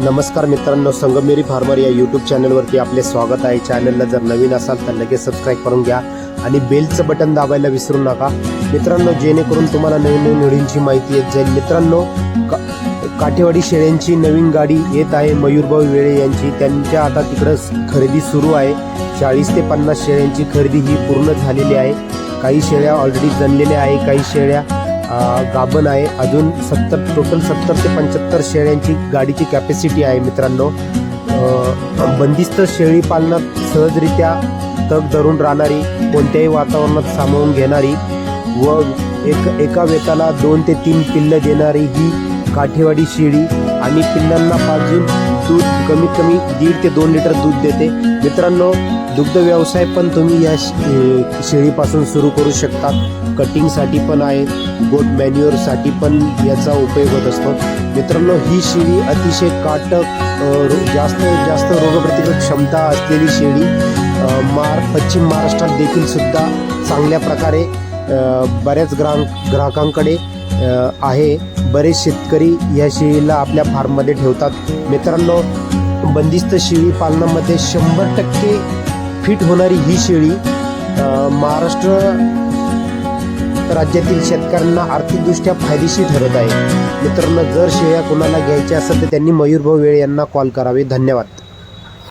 नमस्कार मित्रांनो संगमेरी फार्मर या यूट्यूब चॅनलवरती आपले स्वागत आहे. चॅनलला जर नवीन असाल तर लगेच सबस्क्राईब करून घ्या आणि बेलचं बटन दाबायला विसरू नका. मित्रांनो जेणेकरून तुम्हाला नवीन नवीन व्हिडिओची माहिती येत जाईल. मित्रांनो का काठेवाडी शेळ्यांची नवीन गाडी येत आहे. मयूरभाऊ वेळे यांची. त्यांच्या आता तिकडं खरेदी सुरू आहे. चाळीस ते पन्नास शेळ्यांची खरेदी ही पूर्ण झालेली आहे. काही शेळ्या ऑलरेडी जणलेल्या आहे काही शेळ्या गाभण आहे. अजून सत्तर टोटल सत्तर ते पंच्याहत्तर शेळ्यांची गाडीची कॅपॅसिटी आहे मित्रांनो. बंदिस्त शेळी पालनात सहजरित्या तग धरून राहणारी कोणत्याही वातावरणात सामावून घेणारी व एक एका वेताला दोन ते तीन पिल्लं देणारी ही काठेवाडी शेळी आणि पिल्लांना पाजून दूध कमीत कमी दीड ते दोन लिटर दूध देते. मित्रांनो दुग्ध व्यवसाय पण तुम्ही या शेळीपासून सुरू करू शकता कटिंगसाठी पण आहे. गोट मॅन्युअरसाठी पण याचा उपयोग होत असतो. मित्रांनो ही शेळी अतिशय काटक रो- जास्त जास्त रोगप्रतिकारक क्षमता असलेली शेळी मार पश्चिम महाराष्ट्रात देखील सुद्धा चांगल्या प्रकारे बऱ्याच ग्राहक ग्राहकांकडे आहे. बरेच शेतकरी या शेळीला आपल्या फार्ममध्ये ठेवतात. मित्रांनो बंदिस्त शेळी पालनामध्ये शंभर टक्के फिट होणारी ही शेळी महाराष्ट्र राज्यातील शेतकऱ्यांना आर्थिकदृष्ट्या फायदेशीर ठरत आहे. मित्रांनो जर शेळ्या कोणाला घ्यायच्या असेल तर त्यांनी मयूरभाऊ वेळे यांना कॉल करावे. धन्यवाद.